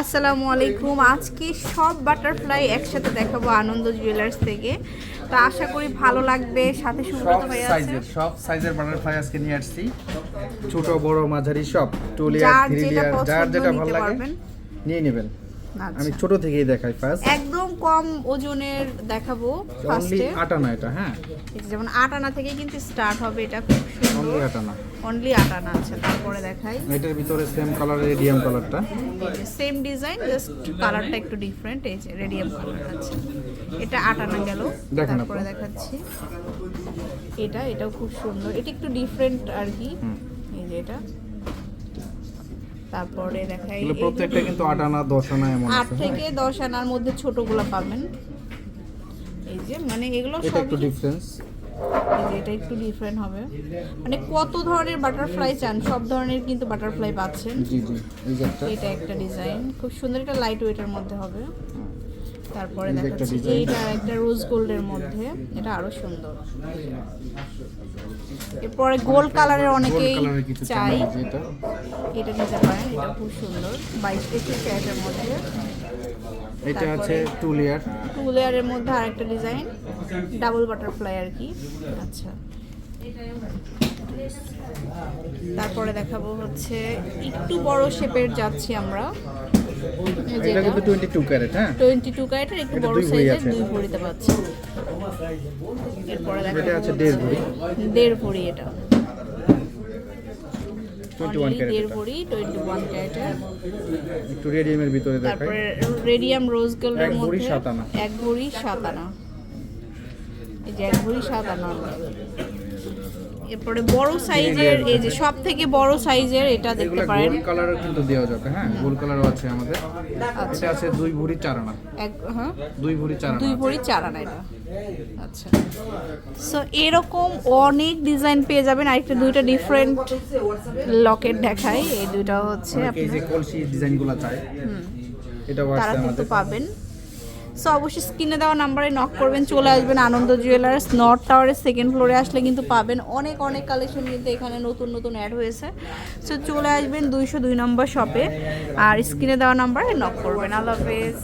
আসসালামু আলাইকুম। আজকে সব বাটারফ্লাই একসাথে দেখাবো আনন্দ জুয়েলার্স থেকে। তো আশা করি ভালো লাগবে। সাথে সব সুব্রত ভাই আছে সব সাইজের বাটারফ্লাই আজকে নিয়ে আসছি। ছোট বড় মাঝারি সব। টু যার লেয়ার থ্রি লেয়ার যার যেটা ভালো লাগে নিয়ে নেবেন। আমি ছোট থেকেই দেখাই ফার্স্ট একদম কম ওজনের দেখাবো অনলি আটানা এটা হ্যাঁ। যেমন আট আনা থেকে কিন্তু স্টার্ট হবে এটা খুব সুন্দর। অনলি আটানা। অনলি আট আনা আছে তারপরে দেখাই। এটার ভিতরে সেম কালার রেডিয়াম কালারটা সেম ডিজাইন জাস্ট কালারটা একটু ডিফারেন্ট এই যে রেডিয়াম কালার আছে এটা আট আনা গেল তারপরে দেখাচ্ছি। এটা এটাও খুব সুন্দর। এটা একটু ডিফারেন্ট আর কি। এই যে এটা। তারপরে দেখাই এই প্রত্যেকটা কিন্তু আটানা দশ আনা এমন আট থেকে দশ আনার মধ্যে ছোটগুলো পাবেন। এই যে মানে এগুলো সব একটু ডিফারেন্স এটা একটু ডিফারেন্ট হবে। মানে কত ধরনের বাটারফ্লাই চান সব ধরনের কিন্তু বাটারফ্লাই পাচ্ছেন। জি জি এই একটা। এটা একটা ডিজাইন খুব সুন্দর এটা লাইট ওয়েটের মধ্যে হবে। তারপরে দেখাচ্ছি এইটা একটা রোজ গোল্ডের মধ্যে। এটা আরও সুন্দর। এরপরে গোল্ড কালারের অনেকেই চাই এটা নিতে পারেন এটা খুব সুন্দর। বাইশ থেকে ক্যারেটের মধ্যে। এটা আছে টু লেয়ার টু লেয়ারের মধ্যে আরেকটা ডিজাইন ডাবল বাটারফ্লাই আর কি। আচ্ছা। তারপরে দেখাবো হচ্ছে একটু বড় শেপের যাচ্ছি আমরা। এটা কিন্তু টোয়েন্টি টু ক্যারেট হ্যাঁ? ক্যারেটের একটু বড় দুই ভরি সাইজের দুই ভরিতে পাচ্ছি। এরপরে এটা আছে দেড় ভরি। দেড় ভরি এটা। দেড় ভরি টোয়েন্টি ওয়ান ক্যারেটের একটু রেডিয়ামের ভিতরে দেখাই। তারপরে রেডিয়াম রোজ গোল্ডের এক ভরি মধ্যে সাত আনা। এক ভরি সাত আনা। এই যে এক ভরি সাত আনা। এরপরে বড় সাইজের এই যে সব থেকে বড় সাইজের এটা দেখতে পারেন। গোল্ড কালারও কিন্তু দেওয়া যাবে হ্যাঁ গোল্ড কালারও আছে আমাদের। আচ্ছা। এটা আছে দুই ভরি চার আনা এক হ্যাঁ? দুই ভরি চার আনা দুই ভরি চার আনা এটা। আচ্ছা। সো এরকম অনেক ডিজাইন পেয়ে যাবেন। আরেকটা দুইটা ডিফারেন্ট লকেট দেখাই। এই দুইটা হচ্ছে এই যে কলসি ডিজাইনগুলো চায়। এটাও আছে কিন্তু আমাদের। পাবেন। সো অবশ্যই স্ক্রিনে দেওয়া নাম্বারে নক করবেন, চলে আসবেন আনন্দ জুয়েলার্স নর্থ টাওয়ারের সেকেন্ড ফ্লোরে আসলে কিন্তু পাবেন অনেক অনেক কালেকশন কিন্তু এখানে নতুন নতুন অ্যাড হয়েছে সো চলে আসবেন দুইশো দুই নম্বর শপে আর স্ক্রিনে দেওয়া নাম্বারে নক করবেন আল্লাহ হাফেজ।